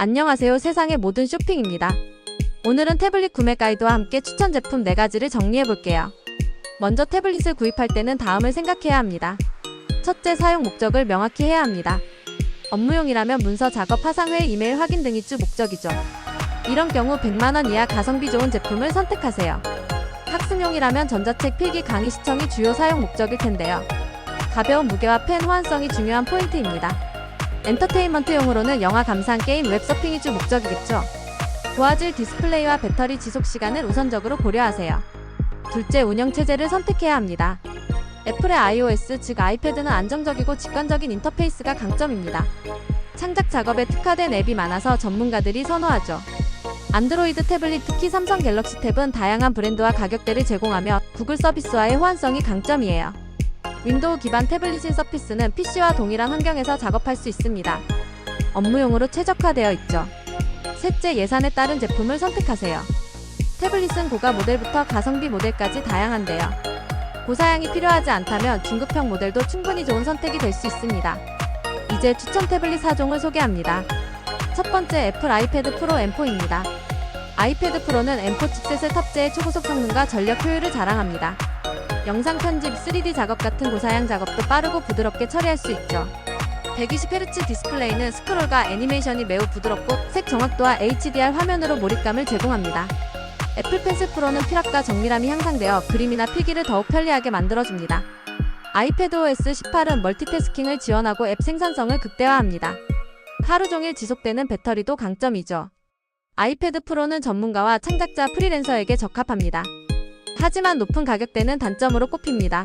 안녕하세요. 세상의 모든 쇼핑입니다. 오늘은 태블릿 구매 가이드와 함께 추천 제품 4가지를 정리해 볼게요. 먼저 태블릿을 구입할 때는 다음을 생각해야 합니다. 첫째, 사용 목적을 명확히 해야 합니다. 업무용이라면 문서 작업, 화상회, 이메일 확인 등이 주 목적이죠. 이런 경우 100만원 이하 가성비 좋은 제품을 선택하세요. 학습용이라면 전자책, 필기, 강의 시청이 주요 사용 목적일 텐데요. 가벼운 무게와 펜 호환성이 중요한 포인트입니다. 엔터테인먼트 용으로는 영화 감상, 게임, 웹서핑이 주 목적이겠죠. 고화질 디스플레이와 배터리 지속 시간을 우선적으로 고려하세요. 둘째, 운영 체제를 선택해야 합니다. 애플의 iOS 즉 아이패드는 안정적이고 직관적인 인터페이스가 강점입니다. 창작 작업에 특화된 앱이 많아서 전문가들이 선호하죠. 안드로이드 태블릿 특히 삼성 갤럭시 탭은 다양한 브랜드와 가격대를 제공하며 구글 서비스와의 호환성이 강점이에요. 윈도우 기반 태블릿인 서피스는 PC와 동일한 환경에서 작업할 수 있습니다. 업무용으로 최적화되어 있죠. 셋째, 예산에 따른 제품을 선택하세요. 태블릿은 고가 모델부터 가성비 모델까지 다양한데요. 고사양이 필요하지 않다면 중급형 모델도 충분히 좋은 선택이 될 수 있습니다. 이제 추천 태블릿 4종을 소개합니다. 첫 번째 애플 아이패드 프로 M4입니다. 아이패드 프로는 M4 칩셋을 탑재해 초고속 성능과 전력 효율을 자랑합니다. 영상 편집, 3D 작업 같은 고사양 작업도 빠르고 부드럽게 처리할 수 있죠. 120Hz 디스플레이는 스크롤과 애니메이션이 매우 부드럽고 색 정확도와 HDR 화면으로 몰입감을 제공합니다. 애플 펜슬 프로는 필압과 정밀함이 향상되어 그림이나 필기를 더욱 편리하게 만들어줍니다. 아이패드 OS 18은 멀티태스킹을 지원하고 앱 생산성을 극대화합니다. 하루 종일 지속되는 배터리도 강점이죠. 아이패드 프로는 전문가와 창작자 프리랜서에게 적합합니다. 하지만 높은 가격대는 단점으로 꼽힙니다.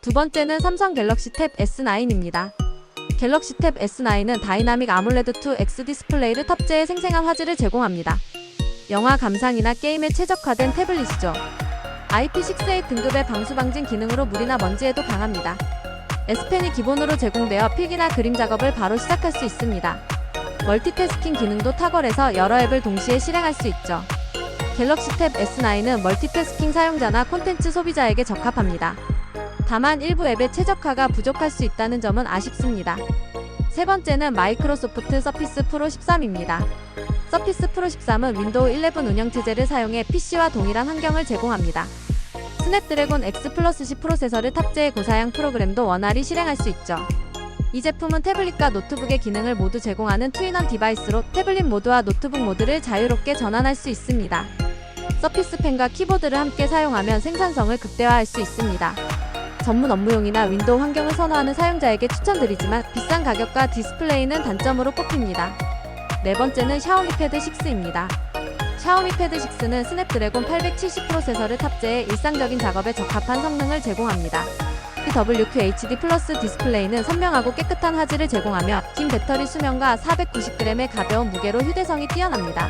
두 번째는 삼성 갤럭시 탭 S9입니다. 갤럭시 탭 S9은 다이나믹 아몰레드 2 X 디스플레이를 탑재해 생생한 화질을 제공합니다. 영화 감상이나 게임에 최적화된 태블릿이죠. IP68 등급의 방수 방진 기능으로 물이나 먼지에도 강합니다. S펜이 기본으로 제공되어 필기나 그림 작업을 바로 시작할 수 있습니다. 멀티태스킹 기능도 탁월해서 여러 앱을 동시에 실행할 수 있죠. 갤럭시 탭 S9은 멀티태스킹 사용자나 콘텐츠 소비자에게 적합합니다. 다만 일부 앱의 최적화가 부족할 수 있다는 점은 아쉽습니다. 세 번째는 마이크로소프트 서피스 프로 13입니다. 서피스 프로 13은 윈도우 11 운영 체제를 사용해 PC와 동일한 환경을 제공합니다. 스냅드래곤 X 플러스 C 프로세서를 탑재해 고사양 프로그램도 원활히 실행할 수 있죠. 이 제품은 태블릿과 노트북의 기능을 모두 제공하는 투인원 디바이스로 태블릿 모드와 노트북 모드를 자유롭게 전환할 수 있습니다. 서피스 펜과 키보드를 함께 사용하면 생산성을 극대화할 수 있습니다. 전문 업무용이나 윈도우 환경을 선호하는 사용자에게 추천드리지만 비싼 가격과 디스플레이는 단점으로 꼽힙니다. 네 번째는 샤오미 패드 6입니다. 샤오미 패드 6는 스냅드래곤 870 프로세서를 탑재해 일상적인 작업에 적합한 성능을 제공합니다. WQHD 플러스 디스플레이는 선명하고 깨끗한 화질을 제공하며 긴 배터리 수명과 490g의 가벼운 무게로 휴대성이 뛰어납니다.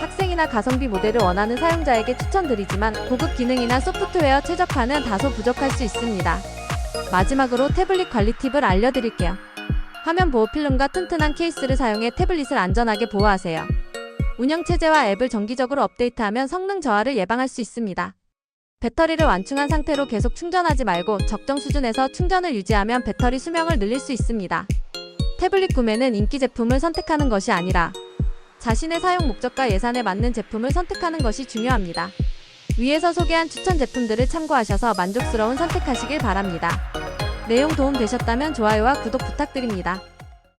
학생이나 가성비 모델을 원하는 사용자에게 추천드리지만 고급 기능이나 소프트웨어 최적화는 다소 부족할 수 있습니다. 마지막으로 태블릿 관리 팁을 알려드릴게요. 화면 보호 필름과 튼튼한 케이스를 사용해 태블릿을 안전하게 보호하세요. 운영 체제와 앱을 정기적으로 업데이트하면 성능 저하를 예방할 수 있습니다. 배터리를 완충한 상태로 계속 충전하지 말고 적정 수준에서 충전을 유지하면 배터리 수명을 늘릴 수 있습니다. 태블릿 구매는 인기 제품을 선택하는 것이 아니라 자신의 사용 목적과 예산에 맞는 제품을 선택하는 것이 중요합니다. 위에서 소개한 추천 제품들을 참고하셔서 만족스러운 선택하시길 바랍니다. 내용 도움 되셨다면 좋아요와 구독 부탁드립니다.